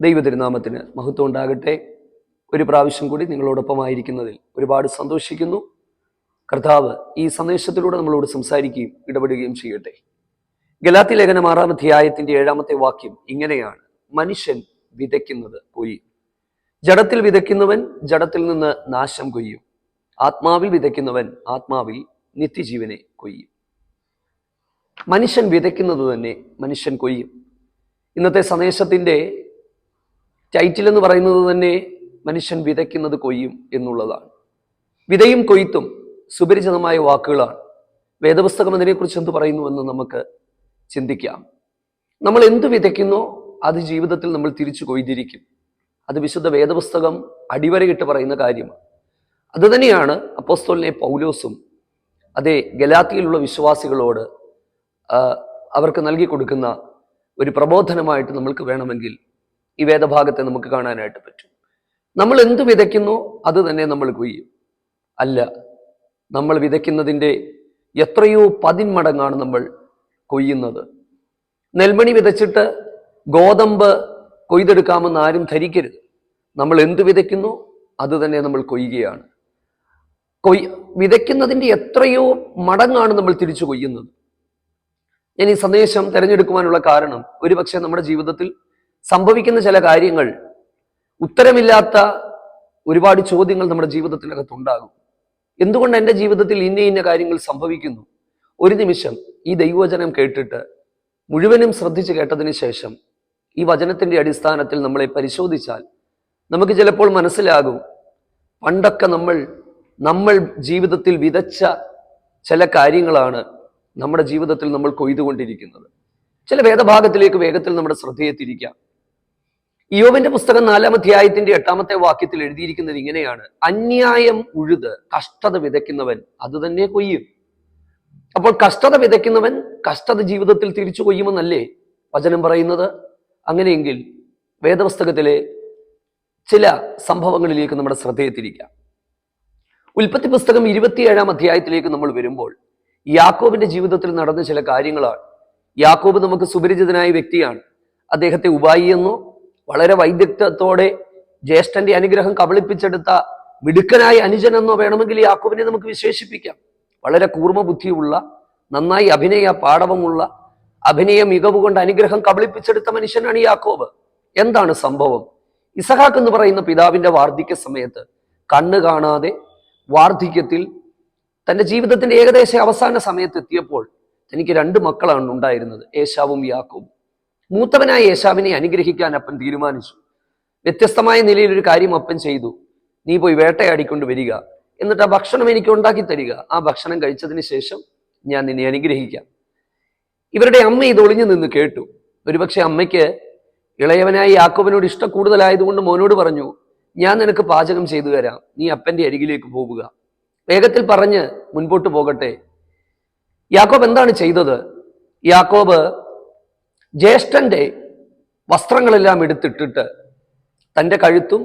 ദൈവതിരുനാമത്തിന് മഹത്വം ഉണ്ടാകട്ടെ ഒരു പ്രാവശ്യം കൂടി നിങ്ങളോടൊപ്പമായിരിക്കുന്നതിൽ ഒരുപാട് സന്തോഷിക്കുന്നു. കർത്താവ് ഈ സന്ദേശത്തിലൂടെ നമ്മളോട് സംസാരിക്കുകയും ഇടപെടുകയും ചെയ്യട്ടെ. ഗലാത്തി ലേഖനം ആറാം അധ്യായത്തിന്റെ ഏഴാമത്തെ വാക്യം ഇങ്ങനെയാണ്. മനുഷ്യൻ വിതയ്ക്കുന്നത് കൊയ്യും ജഡത്തിൽ വിതയ്ക്കുന്നവൻ ജഡത്തിൽ നിന്ന് നാശം കൊയ്യും. ആത്മാവിൽ വിതയ്ക്കുന്നവൻ ആത്മാവിൽ നിത്യജീവനെ കൊയ്യും. മനുഷ്യൻ വിതയ്ക്കുന്നത് തന്നെ മനുഷ്യൻ കൊയ്യും. ഇന്നത്തെ സന്ദേശത്തിന്റെ ടൈറ്റിൽ എന്ന് പറയുന്നത് തന്നെ മനുഷ്യൻ വിതയ്ക്കുന്നത് കൊയ്യും എന്നുള്ളതാണ്. വിതയും കൊയ്ത്തും സുപരിചിതമായ വാക്കുകളാണ്. വേദപുസ്തകം അതിനെക്കുറിച്ച് എന്ത് പറയുന്നുവെന്ന് നമുക്ക് ചിന്തിക്കാം. നമ്മൾ എന്ത് വിതയ്ക്കുന്നോ അത് ജീവിതത്തിൽ നമ്മൾ തിരിച്ചു കൊയ്തിരിക്കും. അത് വിശുദ്ധ വേദപുസ്തകം അടിവരയിട്ട് പറയുന്ന കാര്യമാണ്. അതുതന്നെയാണ് അപ്പോസ്തോലിനെ പൗലോസും അതേ ഗലാത്തിയിലുള്ള വിശ്വാസികളോട് അവർക്ക് നൽകി കൊടുക്കുന്ന ഒരു പ്രബോധനമായിട്ട് നമ്മൾക്ക് വേണമെങ്കിൽ ഈ വേദഭാഗത്തെ നമുക്ക് കാണാനായിട്ട് പറ്റും. നമ്മൾ എന്ത് വിതയ്ക്കുന്നു അത് തന്നെ നമ്മൾ കൊയ്യും. അല്ല നമ്മൾ വിതയ്ക്കുന്നതിന്റെ എത്രയോ പതിന്മടങ്ങാണ് നമ്മൾ കൊയ്യുന്നത്. നെൽമണി വിതച്ചിട്ട് ഗോതമ്പ് കൊയ്തെടുക്കാമെന്ന് ആരും ധരിക്കരുത്. നമ്മൾ എന്ത് വിതയ്ക്കുന്നു അത് തന്നെ നമ്മൾ കൊയ്യുകയാണ്. കൊയ് വിതയ്ക്കുന്നതിന്റെ എത്രയോ മടങ്ങാണ് നമ്മൾ തിരിച്ചു കൊയ്യുന്നത്. ഞാൻ ഈ സന്ദേശം തിരഞ്ഞെടുക്കുവാനുള്ള കാരണം ഒരുപക്ഷെ നമ്മുടെ ജീവിതത്തിൽ സംഭവിക്കുന്ന ചില കാര്യങ്ങൾ ഉത്തരമില്ലാത്ത ഒരുപാട് ചോദ്യങ്ങൾ നമ്മുടെ ജീവിതത്തിനകത്തുണ്ടാകും. എന്തുകൊണ്ട് എന്റെ ജീവിതത്തിൽ ഇന്ന ഇന്ന കാര്യങ്ങൾ സംഭവിക്കുന്നു? ഒരു നിമിഷം ഈ ദൈവവചനം കേട്ടിട്ട് മുഴുവനും ശ്രദ്ധിച്ച് കേട്ടതിന് ശേഷം ഈ വചനത്തിന്റെ അടിസ്ഥാനത്തിൽ നമ്മളെ പരിശോധിച്ചാൽ നമുക്ക് ചിലപ്പോൾ മനസ്സിലാകും പണ്ടൊക്കെ നമ്മൾ നമ്മൾ ജീവിതത്തിൽ വിതച്ച ചില കാര്യങ്ങളാണ് നമ്മുടെ ജീവിതത്തിൽ നമ്മൾ കൊയ്തുകൊണ്ടിരിക്കുന്നത്. ചില വേദഭാഗത്തിലേക്ക് വേഗത്തിൽ നമ്മുടെ ശ്രദ്ധയെ തിരിക്കാം. യോവിന്റെ പുസ്തകം നാലാം അധ്യായത്തിന്റെ എട്ടാമത്തെ വാക്യത്തിൽ എഴുതിയിരിക്കുന്നത് ഇങ്ങനെയാണ്. അന്യായം ഉഴുത് കഷ്ടത വിതയ്ക്കുന്നവൻ അത് തന്നെ കൊയ്യും. അപ്പോൾ കഷ്ടത വിതയ്ക്കുന്നവൻ കഷ്ടത ജീവിതത്തിൽ തിരിച്ചു കൊയ്യുമെന്നല്ലേ വചനം പറയുന്നത്? അങ്ങനെയെങ്കിൽ വേദപുസ്തകത്തിലെ ചില സംഭവങ്ങളിലേക്ക് നമ്മുടെ ശ്രദ്ധയെ തിരിക്കാം ഉൽപ്പത്തി പുസ്തകം ഇരുപത്തിയേഴാം അധ്യായത്തിലേക്ക് നമ്മൾ വരുമ്പോൾ യാക്കോബിന്റെ ജീവിതത്തിൽ നടന്ന ചില കാര്യങ്ങളാണ്. യാക്കോബ് നമുക്ക് സുപരിചിതനായ വ്യക്തിയാണ്. അദ്ദേഹത്തെ ഉപായി എന്നോ വളരെ വൈദഗ്ധ്യത്തോടെ ജ്യേഷ്ഠന്റെ അനുഗ്രഹം കബളിപ്പിച്ചെടുത്ത മിടുക്കനായ അനുജൻ എന്നോ വേണമെങ്കിൽ യാക്കോബിനെ നമുക്ക് വിശേഷിപ്പിക്കാം. വളരെ കൂർമ്മ ബുദ്ധിയുള്ള നന്നായി അഭിനയ പാടവമുള്ള അഭിനയ മികവ് കൊണ്ട് അനുഗ്രഹം കബളിപ്പിച്ചെടുത്ത മനുഷ്യനാണ് യാക്കോബ്. എന്താണ് സംഭവം? ഇസഹാക്ക് എന്ന് പറയുന്ന പിതാവിന്റെ വാർദ്ധക്യ സമയത്ത് കണ്ണ് കാണാതെ വാർദ്ധക്യത്തിൽ തന്റെ ജീവിതത്തിന്റെ ഏകദേശം അവസാന സമയത്ത് എത്തിയപ്പോൾ തനിക്ക് രണ്ട് മക്കളാണ് ഉണ്ടായിരുന്നത് ഏശാവും യാക്കോബും. മൂത്തവനായ യേശാവിനെ അനുഗ്രഹിക്കാൻ അപ്പൻ തീരുമാനിച്ചു. വ്യത്യസ്തമായ നിലയിൽ ഒരു കാര്യം അപ്പൻ ചെയ്തു. നീ പോയി വേട്ടയാടിക്കൊണ്ട് വരിക. എന്നിട്ട് ആ ഭക്ഷണം എനിക്ക് ഉണ്ടാക്കി തരിക. ആ ഭക്ഷണം കഴിച്ചതിന് ശേഷം ഞാൻ നിന്നെ അനുഗ്രഹിക്കാം. ഇവരുടെ അമ്മ ഇത് ഒളിഞ്ഞു നിന്ന് കേട്ടു. ഒരുപക്ഷെ അമ്മയ്ക്ക് ഇളയവനായി യാക്കോബിനോട് ഇഷ്ടം കൂടുതലായതുകൊണ്ട് മോനോട് പറഞ്ഞു ഞാൻ നിനക്ക് പാചകം ചെയ്തു തരാം. നീ അപ്പന്റെ അരികിലേക്ക് പോവുക. വേഗത്തിൽ പറഞ്ഞ് മുൻപോട്ട് പോകട്ടെ. യാക്കോബ് എന്താണ് ചെയ്തത്? യാക്കോബ് ജ്യേഷ്ഠന്റെ വസ്ത്രങ്ങളെല്ലാം എടുത്തിട്ടിട്ട് തന്റെ കഴുത്തും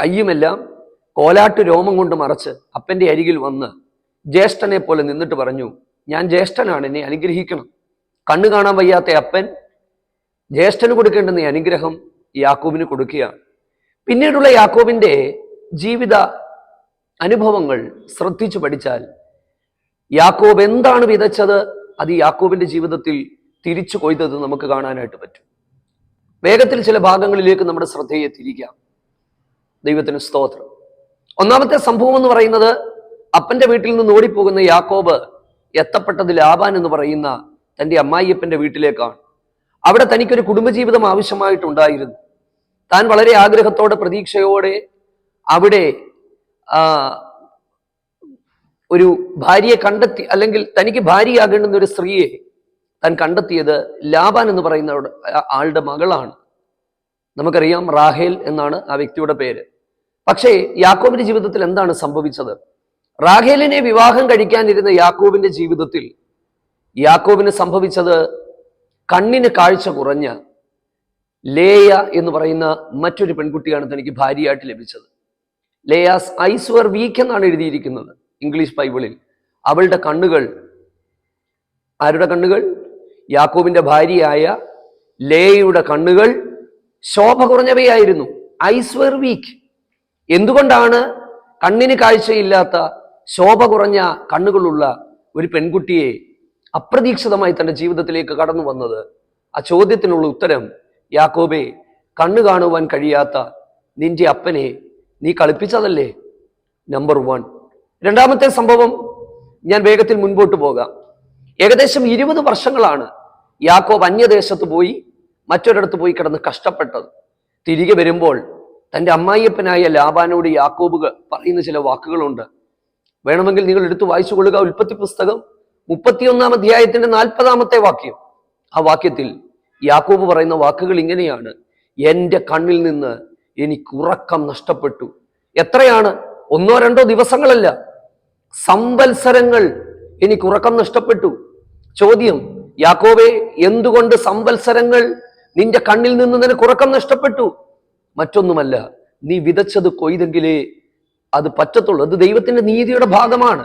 കയ്യുമെല്ലാം കോലാട്ടു രോമം കൊണ്ട് മറച്ച് അപ്പന്റെ അരികിൽ വന്ന് ജ്യേഷ്ഠനെ പോലെ നിന്നിട്ട് പറഞ്ഞു ഞാൻ ജ്യേഷ്ഠനാണ് എന്നെ അനുഗ്രഹിക്കണം. കണ്ണു കാണാൻ വയ്യാത്ത അപ്പൻ ജ്യേഷ്ഠന് കൊടുക്കേണ്ടുന്ന നീ അനുഗ്രഹം യാക്കോബിന് കൊടുക്കുക. പിന്നീടുള്ള യാക്കോബിന്റെ ജീവിത അനുഭവങ്ങൾ ശ്രദ്ധിച്ചു പഠിച്ചാൽ യാക്കോബ് എന്താണ് വിതച്ചത്? അത് യാക്കോബിന്റെ ജീവിതത്തിൽ തിരിച്ചു കൊയ്തത് നമുക്ക് കാണാനായിട്ട് പറ്റും. വേഗത്തിൽ ചില ഭാഗങ്ങളിലേക്ക് നമ്മുടെ ശ്രദ്ധയെ തിരിക്കാം. ദൈവത്തിന് സ്തോത്രം. ഒന്നാമത്തെ സംഭവം എന്ന് പറയുന്നത് അപ്പന്റെ വീട്ടിൽ നിന്ന് ഓടിപ്പോകുന്ന യാക്കോബ് എത്തപ്പെട്ടത് ലാബാൻ എന്ന് പറയുന്ന തന്റെ അമ്മായിയപ്പന്റെ വീട്ടിലേക്കാണ്. അവിടെ തനിക്കൊരു കുടുംബജീവിതം ആവശ്യമായിട്ടുണ്ടായിരുന്നു. താൻ വളരെ ആഗ്രഹത്തോടെ പ്രതീക്ഷയോടെ അവിടെ ഒരു ഭാര്യയെ കണ്ടെത്തി അല്ലെങ്കിൽ തനിക്ക് ഭാര്യയാകേണ്ടുന്ന ഒരു സ്ത്രീയെ താൻ കണ്ടെത്തിയത് ലാബാൻ എന്ന് പറയുന്ന ആളുടെ മകളാണ്. നമുക്കറിയാം റാഹേൽ എന്നാണ് ആ വ്യക്തിയുടെ പേര്. പക്ഷേ യാക്കോബിന്റെ ജീവിതത്തിൽ എന്താണ് സംഭവിച്ചത്? റാഹേലിനെ വിവാഹം കഴിക്കാനിരുന്ന യാക്കോബിന്റെ ജീവിതത്തിൽ യാക്കോബിന് സംഭവിച്ചത് കണ്ണിന് കാഴ്ച കുറഞ്ഞ ലേയ എന്ന് പറയുന്ന മറ്റൊരു പെൺകുട്ടിയാണ് തനിക്ക് ഭാര്യയായിട്ട് ലഭിച്ചത്. ലേയാസ് ഐസ് വർ വീക്ക് എന്നാണ് എഴുതിയിരിക്കുന്നത് ഇംഗ്ലീഷ് ബൈബിളിൽ. അവളുടെ കണ്ണുകൾ ആരുടെ കണ്ണുകൾ? ഭാര്യയായ ലേയുടെ കണ്ണുകൾ ശോഭ കുറഞ്ഞവയായിരുന്നു. ഐസ് വെർ വീക്ക് എന്തുകൊണ്ടാണ് കണ്ണിന് കാഴ്ചയില്ലാത്ത ശോഭ കുറഞ്ഞ കണ്ണുകളുള്ള ഒരു പെൺകുട്ടിയെ അപ്രതീക്ഷിതമായി തന്റെ ജീവിതത്തിലേക്ക് കടന്നു വന്നത്? ആ ചോദ്യത്തിനുള്ള ഉത്തരം യാക്കോബെ കണ്ണു കാണുവാൻ കഴിയാത്ത നിന്റെ അപ്പനെ നീ കളിപ്പിച്ചതല്ലേ? നമ്പർ വൺ രണ്ടാമത്തെ സംഭവം ഞാൻ വേഗത്തിൽ മുൻപോട്ട് പോകാം. ഏകദേശം ഇരുപത് വർഷങ്ങളാണ് യാക്കോബ് അന്യദേശത്ത് പോയി മറ്റൊരിടത്ത് പോയി കിടന്ന് കഷ്ടപ്പെട്ടത്. തിരികെ വരുമ്പോൾ തന്റെ അമ്മായിയപ്പനായ ലാബാനോട് യാക്കോബ് പറയുന്ന ചില വാക്കുകളുണ്ട്. വേണമെങ്കിൽ നിങ്ങൾ എടുത്തു വായിച്ചു കൊള്ളുക ഉൽപ്പത്തി പുസ്തകം മുപ്പത്തിയൊന്നാം അധ്യായത്തിന്റെ നാൽപ്പതാമത്തെ വാക്യം. ആ വാക്യത്തിൽ യാക്കോബ് പറയുന്ന വാക്കുകൾ ഇങ്ങനെയാണ്. എന്റെ കണ്ണിൽ നിന്ന് എനിക്ക് ഉറക്കം നഷ്ടപ്പെട്ടു. എത്രയാണ്? ഒന്നോ രണ്ടോ ദിവസങ്ങളല്ല. സംവത്സരങ്ങൾ എനിക്ക് ഉറക്കം നഷ്ടപ്പെട്ടു. ചോദ്യം യാക്കോബെ എന്തുകൊണ്ട് സംവത്സരങ്ങൾ നിന്റെ കണ്ണിൽ നിന്ന് നിനക്ക് ഉറക്കം നഷ്ടപ്പെട്ടു? മറ്റൊന്നുമല്ല നീ വിതച്ചത് കൊയ്തെങ്കിലേ അത് പറ്റത്തുള്ളൂ. അത് ദൈവത്തിന്റെ നീതിയുടെ ഭാഗമാണ്.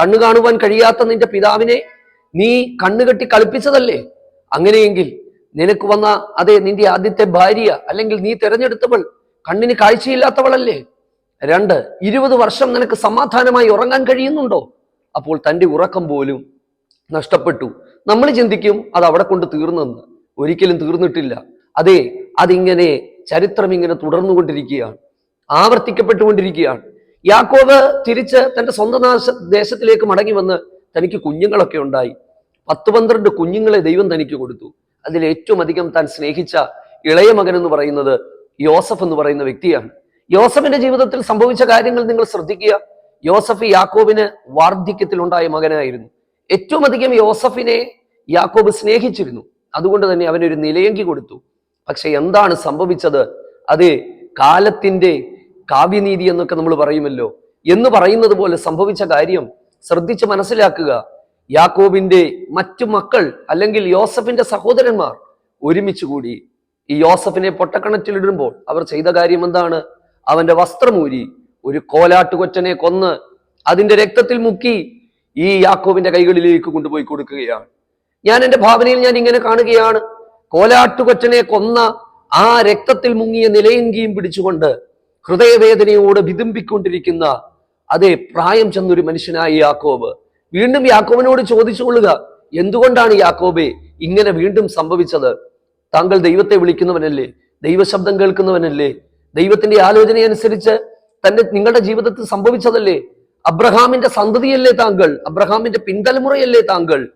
കണ്ണു കാണുവാൻ കഴിയാത്ത നിന്റെ പിതാവിനെ നീ കണ്ണുകെട്ടി കളിപ്പിച്ചതല്ലേ? അങ്ങനെയെങ്കിൽ നിനക്ക് വന്ന അതെ നിന്റെ ആദ്യത്തെ ഭാര്യ അല്ലെങ്കിൽ നീ തിരഞ്ഞെടുത്തവൾ കണ്ണിന് കാഴ്ചയില്ലാത്തവളല്ലേ? രണ്ട് ഇരുപത് വർഷം നിനക്ക് സമാധാനമായി ഉറങ്ങാൻ കഴിയുന്നുണ്ടോ? അപ്പോൾ തന്റെ ഉറക്കം പോലും നഷ്ടപ്പെട്ടു. നമ്മൾ ചിന്തിക്കും അത് അവിടെ കൊണ്ട് തീർന്നെന്ന്. ഒരിക്കലും തീർന്നിട്ടില്ല. അതെ അതിങ്ങനെ ചരിത്രം ഇങ്ങനെ തുടർന്നുകൊണ്ടിരിക്കുകയാണ്. ആവർത്തിക്കപ്പെട്ടുകൊണ്ടിരിക്കുകയാണ്. യാക്കോബ് തിരിച്ച് തന്റെ സ്വന്തം ദേശത്തിലേക്ക് മടങ്ങി വന്ന് തനിക്ക് കുഞ്ഞുങ്ങളൊക്കെ ഉണ്ടായി. പത്ത് പന്ത്രണ്ട് കുഞ്ഞുങ്ങളെ ദൈവം തനിക്ക് കൊടുത്തു. അതിൽ ഏറ്റവും അധികം താൻ സ്നേഹിച്ച ഇളയ മകൻ എന്ന് പറയുന്നത് യോസഫ് എന്ന് പറയുന്ന വ്യക്തിയാണ്. യോസഫിന്റെ ജീവിതത്തിൽ സംഭവിച്ച കാര്യങ്ങൾ നിങ്ങൾ ശ്രദ്ധിക്കുക. യോസഫ് യാക്കോബിന് വാർദ്ധക്യത്തിലുണ്ടായ മകനായിരുന്നു. ഏറ്റവും അധികം യോസഫിനെ യാക്കോബ് സ്നേഹിച്ചിരുന്നു. അതുകൊണ്ട് തന്നെ അവനൊരു നിലയങ്കി കൊടുത്തു. പക്ഷെ എന്താണ് സംഭവിച്ചത്? അത് കാലത്തിന്റെ കാവ്യനീതി എന്നൊക്കെ നമ്മൾ പറയുമല്ലോ. എന്ന് പറയുന്നത് പോലെ സംഭവിച്ച കാര്യം ശ്രദ്ധിച്ച് മനസ്സിലാക്കുക. യാക്കോബിന്റെ മറ്റു മക്കൾ അല്ലെങ്കിൽ യോസഫിന്റെ സഹോദരന്മാർ ഒരുമിച്ച് കൂടി ഈ യോസഫിനെ പൊട്ടക്കണറ്റിലിടുമ്പോൾ അവർ ചെയ്ത കാര്യം എന്താണ്? അവന്റെ വസ്ത്രമൂരി ഒരു കോലാട്ടുകൊറ്റനെ കൊന്ന് അതിന്റെ രക്തത്തിൽ മുക്കി ഈ യാക്കോബിന്റെ കൈകളിലേക്ക് കൊണ്ടുപോയി കൊടുക്കുകയാണ്. ഞാൻ എന്റെ ഭാവനയിൽ ഞാൻ ഇങ്ങനെ കാണുകയാണ്. കോലാട്ടുകൊച്ചനെ കൊന്ന ആ രക്തത്തിൽ മുങ്ങിയ നിലയങ്കിയും പിടിച്ചുകൊണ്ട് ഹൃദയവേദനയോട് വിതുമ്പിക്കൊണ്ടിരിക്കുന്ന അതേ പ്രായം ചെന്നൊരു മനുഷ്യനായി യാക്കോബ്. വീണ്ടും യാക്കോബിനോട് ചോദിച്ചു കൊള്ളുക എന്തുകൊണ്ടാണ് യാക്കോബെ ഇങ്ങനെ വീണ്ടും സംഭവിച്ചത്? താങ്കൾ ദൈവത്തെ വിളിക്കുന്നവനല്ലേ? ദൈവശബ്ദം കേൾക്കുന്നവനല്ലേ? ദൈവത്തിന്റെ ആലോചനയനുസരിച്ച് തന്റെ നിങ്ങളുടെ ജീവിതത്തിൽ സംഭവിച്ചതല്ലേ? അബ്രഹാമിന്റെ സന്തതിയല്ലേ താങ്കൾ? അബ്രഹാമിന്റെ പിൻതലമുറയല്ലേ താങ്കൾ?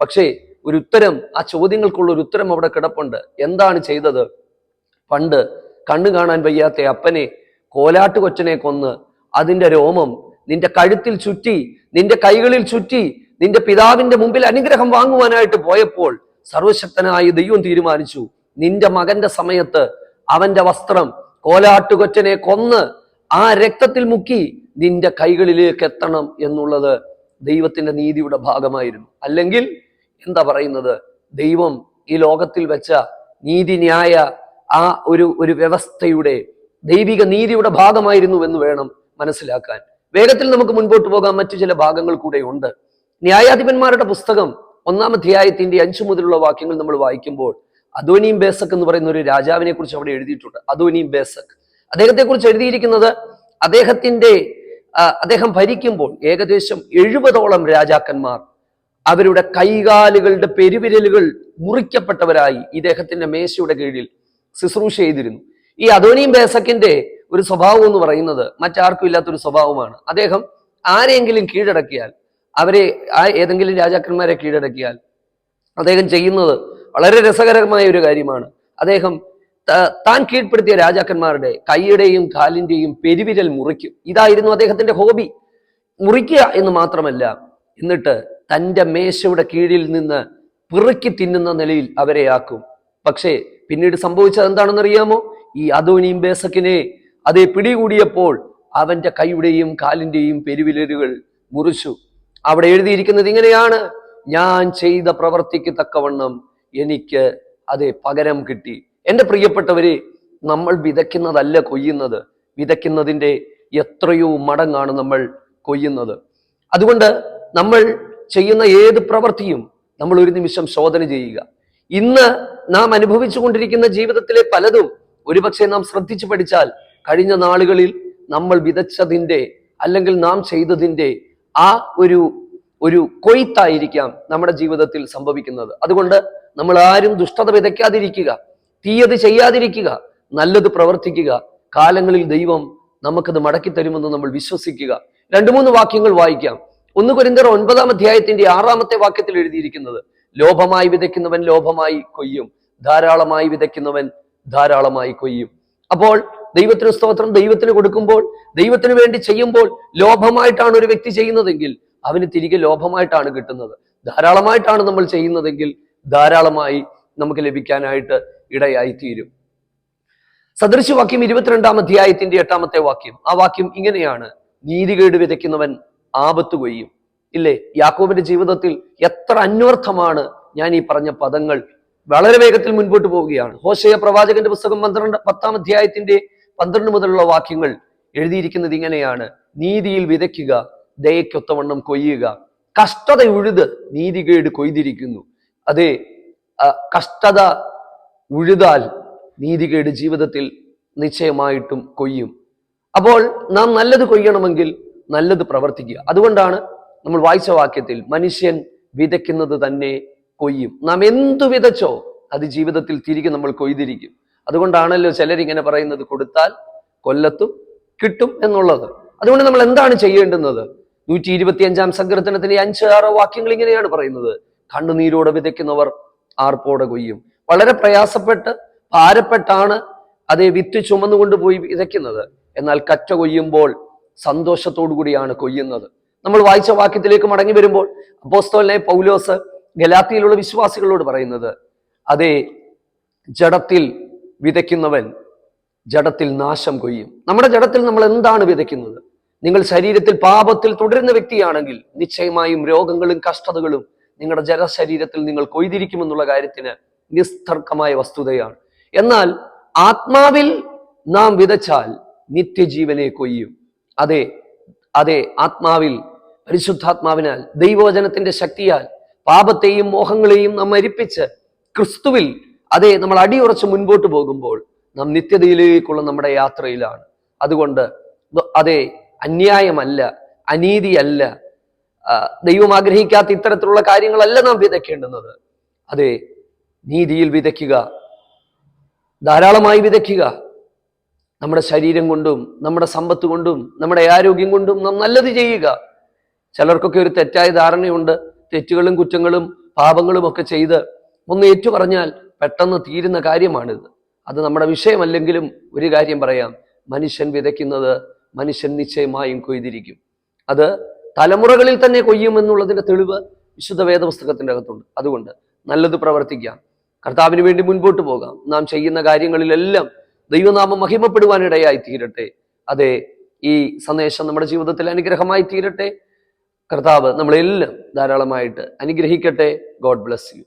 പക്ഷേ ഒരു ഉത്തരം ആ ചോദ്യങ്ങൾക്കുള്ള ഒരു ഉത്തരം അവിടെ കിടപ്പുണ്ട്. എന്താണ് ചെയ്തത്? പണ്ട് കണ്ണു കാണാൻ വയ്യാത്ത അപ്പനെ കോലാട്ടുകൊറ്റനെ കൊന്ന് അതിന്റെ രോമം നിന്റെ കഴുത്തിൽ ചുറ്റി നിന്റെ കൈകളിൽ ചുറ്റി നിന്റെ പിതാവിന്റെ മുമ്പിൽ അനുഗ്രഹം വാങ്ങുവാനായിട്ട് പോയപ്പോൾ സർവശക്തനായ ദൈവം തീരുമാനിച്ചു നിന്റെ മകന്റെ സമയത്ത് അവന്റെ വസ്ത്രം കോലാട്ടുകൊറ്റനെ കൊന്ന് ആ രക്തത്തിൽ മുക്കി നിന്റെ കൈകളിലേക്ക് എത്തണം എന്നുള്ളത് ദൈവത്തിന്റെ നീതിയുടെ ഭാഗമായിരുന്നു. അല്ലെങ്കിൽ എന്താ പറയുന്നത്? ദൈവം ഈ ലോകത്തിൽ വെച്ച നീതിന്യായ ആ ഒരു ഒരു വ്യവസ്ഥയുടെ ദൈവിക നീതിയുടെ ഭാഗമായിരുന്നു എന്ന് വേണം മനസ്സിലാക്കാൻ. വേഗത്തിൽ നമുക്ക് മുൻപോട്ട് പോകാൻ മറ്റു ചില ഭാഗങ്ങൾ കൂടെ ഉണ്ട്. ന്യായാധിപന്മാരുടെ പുസ്തകം ഒന്നാം അധ്യായത്തിന്റെ അഞ്ചു മുതലുള്ള വാക്യങ്ങൾ നമ്മൾ വായിക്കുമ്പോൾ അദോനിയും ബേസക് എന്ന് പറയുന്ന ഒരു രാജാവിനെ കുറിച്ച് അവിടെ എഴുതിയിട്ടുണ്ട്. അദോനിയും ബേസക്. അദ്ദേഹത്തെ കുറിച്ച് എഴുതിയിരിക്കുന്നത് അദ്ദേഹത്തിന്റെ അദ്ദേഹം ഭരിക്കുമ്പോൾ ഏകദേശം എഴുപതോളം രാജാക്കന്മാർ അവരുടെ കൈകാലുകളുടെ പെരുവിരലുകൾ മുറിക്കപ്പെട്ടവരായി ഇദ്ദേഹത്തിന്റെ മേശയുടെ കീഴിൽ ശുശ്രൂഷ ചെയ്തിരുന്നു. ഈ അധോനിയും ബേസക്കിന്റെ ഒരു സ്വഭാവം എന്ന് പറയുന്നത് മറ്റാർക്കും ഇല്ലാത്തൊരു സ്വഭാവമാണ്. അദ്ദേഹം ആരെങ്കിലും കീഴടക്കിയാൽ അവരെ ആ ഏതെങ്കിലും രാജാക്കന്മാരെ കീഴടക്കിയാൽ അദ്ദേഹം ചെയ്യുന്നത് വളരെ രസകരമായ ഒരു കാര്യമാണ്. അദ്ദേഹം താൻ കീഴ്പ്പെടുത്തിയ രാജാക്കന്മാരുടെ കൈയുടെയും കാലിന്റെയും പെരുവിരൽ മുറിക്കും. ഇതായിരുന്നു അദ്ദേഹത്തിന്റെ ഹോബി. മുറിക്കുക എന്ന് മാത്രമല്ല എന്നിട്ട് തന്റെ മേശയുടെ കീഴിൽ നിന്ന് പിറുക്കി തിന്നുന്ന നിലയിൽ അവരെ ആക്കും. പക്ഷേ പിന്നീട് സംഭവിച്ചത് എന്താണെന്ന് അറിയാമോ ഈ അദോനിയും ബേസക്കിനെ അതേ പിടികൂടിയപ്പോൾ അവന്റെ കൈയുടെയും കാലിന്റെയും പെരുവിലരുകൾ മുറിച്ചു. അവിടെ എഴുതിയിരിക്കുന്നത് ഇങ്ങനെയാണ് ഞാൻ ചെയ്ത പ്രവർത്തിക്ക് തക്കവണ്ണം എനിക്ക് അതേ പകരം കിട്ടി. എന്റെ പ്രിയപ്പെട്ടവരെ നമ്മൾ വിതയ്ക്കുന്നതല്ല കൊയ്യുന്നത്. വിതയ്ക്കുന്നതിന്റെ എത്രയോ മടങ്ങാണ് നമ്മൾ കൊയ്യുന്നത്. അതുകൊണ്ട് നമ്മൾ ചെയ്യുന്ന ഏത് പ്രവൃത്തിയും നമ്മൾ ഒരു നിമിഷം ശോധന ചെയ്യുക. ഇന്ന് നാം അനുഭവിച്ചു കൊണ്ടിരിക്കുന്ന ജീവിതത്തിലെ പലതും ഒരുപക്ഷെ നാം ശ്രദ്ധിച്ചു പഠിച്ചാൽ കഴിഞ്ഞ നാളുകളിൽ നമ്മൾ വിതച്ചതിന്റെ അല്ലെങ്കിൽ നാം ചെയ്തതിന്റെ ആ ഒരു ഒരു കൊയ്ത്തായിരിക്കാം നമ്മുടെ ജീവിതത്തിൽ സംഭവിക്കുന്നത്. അതുകൊണ്ട് നമ്മൾ ആരും ദുഷ്ടത വിതയ്ക്കാതിരിക്കുക. തീയത് ചെയ്യാതിരിക്കുക നല്ലത് പ്രവർത്തിക്കുക. കാലങ്ങളിൽ ദൈവം നമുക്കത് മടക്കി തരുമെന്ന് നമ്മൾ വിശ്വസിക്കുക. രണ്ടു മൂന്ന് വാക്യങ്ങൾ വായിക്കാം. ഒന്ന് കുരിന്തർ ഒൻപതാം അധ്യായത്തിന്റെ ആറാമത്തെ വാക്യത്തിൽ എഴുതിയിരിക്കുന്നത് ലോഭമായി വിതയ്ക്കുന്നവൻ ലോഭമായി കൊയ്യും ധാരാളമായി വിതയ്ക്കുന്നവൻ ധാരാളമായി കൊയ്യും. അപ്പോൾ ദൈവത്തിന് സ്തോത്രം ദൈവത്തിന് കൊടുക്കുമ്പോൾ ദൈവത്തിന് വേണ്ടി ചെയ്യുമ്പോൾ ലോഭമായിട്ടാണ് ഒരു വ്യക്തി ചെയ്യുന്നതെങ്കിൽ അവന് തിരികെ ലോഭമായിട്ടാണ് കിട്ടുന്നത്. ധാരാളമായിട്ടാണ് നമ്മൾ ചെയ്യുന്നതെങ്കിൽ ധാരാളമായി നമുക്ക് ലഭിക്കാനായിട്ട് ഇടയായി തീരും സദൃശവാക്യം ഇരുപത്തിരണ്ടാം അധ്യായത്തിന്റെ എട്ടാമത്തെ വാക്യം. ആ വാക്യം ഇങ്ങനെയാണ്. നീതികേട് വിതയ്ക്കുന്നവൻ ആപത്ത് കൊയ്യും ഇല്ലേ? യാക്കോബിന്റെ ജീവിതത്തിൽ എത്ര അന്വർത്ഥമാണ് ഞാൻ ഈ പറഞ്ഞ പദങ്ങൾ. വളരെ വേഗത്തിൽ മുൻപോട്ട് പോവുകയാണ്. ഹോശയ പ്രവാചകന്റെ പുസ്തകം പന്ത്രണ്ട് പത്താം അധ്യായത്തിന്റെ പന്ത്രണ്ട് മുതലുള്ള വാക്യങ്ങൾ എഴുതിയിരിക്കുന്നത് ഇങ്ങനെയാണ്. നീതിയിൽ വിതയ്ക്കുക ദയക്കൊത്തവണ്ണം കൊയ്യുക. കഷ്ടത ഉഴുത് നീതികേട് കൊയ്തിരിക്കുന്നു. അതെ കഷ്ടത ഉഴുതാൽ നീതികേട് ജീവിതത്തിൽ നിശ്ചയമായിട്ടും കൊയ്യും. അപ്പോൾ നാം നല്ലത് കൊയ്യണമെങ്കിൽ നല്ലത് പ്രവർത്തിക്കുക. അതുകൊണ്ടാണ് നമ്മൾ വായിച്ച വാക്യത്തിൽ മനുഷ്യൻ വിതയ്ക്കുന്നത് തന്നെ കൊയ്യും. നാം എന്തു വിതച്ചോ അത് ജീവിതത്തിൽ തിരികെ നമ്മൾ കൊയ്തിരിക്കും. അതുകൊണ്ടാണല്ലോ ചിലരിങ്ങനെ പറയുന്നത് കൊടുത്താൽ കൊല്ലത്തും കിട്ടും എന്നുള്ളത്. അതുകൊണ്ട് നമ്മൾ എന്താണ് ചെയ്യേണ്ടുന്നത്? നൂറ്റി ഇരുപത്തി അഞ്ചാം സങ്കീർത്തനത്തിന്റെ അഞ്ച് ആറ് വാക്യങ്ങൾ ഇങ്ങനെയാണ് പറയുന്നത്. കണ്ണുനീരോടെ വിതയ്ക്കുന്നവർ ആർപ്പോടെ കൊയ്യും. വളരെ പ്രയാസപ്പെട്ട് ഭാരപ്പെട്ടാണ് അത് വിത്ത് ചുമന്നുകൊണ്ട് പോയി വിതയ്ക്കുന്നത്. എന്നാൽ കറ്റ കൊയ്യുമ്പോൾ സന്തോഷത്തോടു കൂടിയാണ് കൊയ്യുന്നത്. നമ്മൾ വായിച്ച വാക്യത്തിലേക്ക് മടങ്ങി വരുമ്പോൾ അപ്പോസ്തോലിനെ പൗലോസ് ഗലാത്തിയിലുള്ള വിശ്വാസികളോട് പറയുന്നത് അതേ ജഡത്തിൽ വിതയ്ക്കുന്നവൻ ജഡത്തിൽ നാശം കൊയ്യും. നമ്മുടെ ജഡത്തിൽ നമ്മൾ എന്താണ് വിതയ്ക്കുന്നത്? നിങ്ങൾ ശരീരത്തിൽ പാപത്തിൽ തുടരുന്ന വ്യക്തിയാണെങ്കിൽ നിശ്ചയമായും രോഗങ്ങളും കഷ്ടതകളും നിങ്ങളുടെ ജലശരീരത്തിൽ നിങ്ങൾ കൊയ്തിരിക്കുമെന്നുള്ള കാര്യത്തിന് നിസ്തർക്കമായ വസ്തുതയാണ്. എന്നാൽ ആത്മാവിൽ നാം വിതച്ചാൽ നിത്യജീവനെ കൊയ്യും. അതെ അതെ ആത്മാവിൽ പരിശുദ്ധാത്മാവിനാൽ ദൈവവചനത്തിന്റെ ശക്തിയാൽ പാപത്തെയും മോഹങ്ങളെയും നാം മരിപ്പിച്ച് ക്രിസ്തുവിൽ അതെ നമ്മൾ അടിയുറച്ച് മുൻപോട്ട് പോകുമ്പോൾ നാം നിത്യതയിലേക്കുള്ള നമ്മുടെ യാത്രയിലാണ്. അതുകൊണ്ട് അതെ അന്യായമല്ല അനീതിയല്ല ദൈവം ആഗ്രഹിക്കാത്ത ഇത്തരത്തിലുള്ള കാര്യങ്ങളല്ല നാം വിതയ്ക്കേണ്ടുന്നത്. അതെ നീതിയിൽ വിതയ്ക്കുക ധാരാളമായി വിതയ്ക്കുക. നമ്മുടെ ശരീരം കൊണ്ടും നമ്മുടെ സമ്പത്ത് കൊണ്ടും നമ്മുടെ ആരോഗ്യം കൊണ്ടും നാം നല്ലത് ചെയ്യുക. ചിലർക്കൊക്കെ ഒരു തെറ്റായ ധാരണയുണ്ട്. തെറ്റുകളും കുറ്റങ്ങളും പാപങ്ങളും ഒക്കെ ചെയ്ത് ഒന്ന് ഏറ്റു പറഞ്ഞാൽ പെട്ടെന്ന് തീരുന്ന കാര്യമാണിത്. അത് നമ്മുടെ വിഷയമല്ലെങ്കിലും ഒരു കാര്യം പറയാം. മനുഷ്യൻ വിതയ്ക്കുന്നത് മനുഷ്യൻ നിശ്ചയമായും കൊയ്തിരിക്കും. അത് തലമുറകളിൽ തന്നെ കൊയ്യുമെന്നുള്ളതിന്റെ തെളിവ് വിശുദ്ധ വേദപുസ്തകത്തിന്റെ അകത്തുണ്ട്. അതുകൊണ്ട് നല്ലത് പ്രവർത്തിക്കാം. കർത്താവിന് വേണ്ടി മുൻപോട്ട് പോകാം. നാം ചെയ്യുന്ന കാര്യങ്ങളിലെല്ലാം ദൈവനാമം മഹിമപ്പെടുവാനിടയായി തീരട്ടെ. അതെ ഈ സന്ദേശം നമ്മുടെ ജീവിതത്തിൽ അനുഗ്രഹമായി തീരട്ടെ. കർത്താവ് നമ്മളെല്ലാം ധാരാളമായിട്ട് അനുഗ്രഹിക്കട്ടെ. God bless you.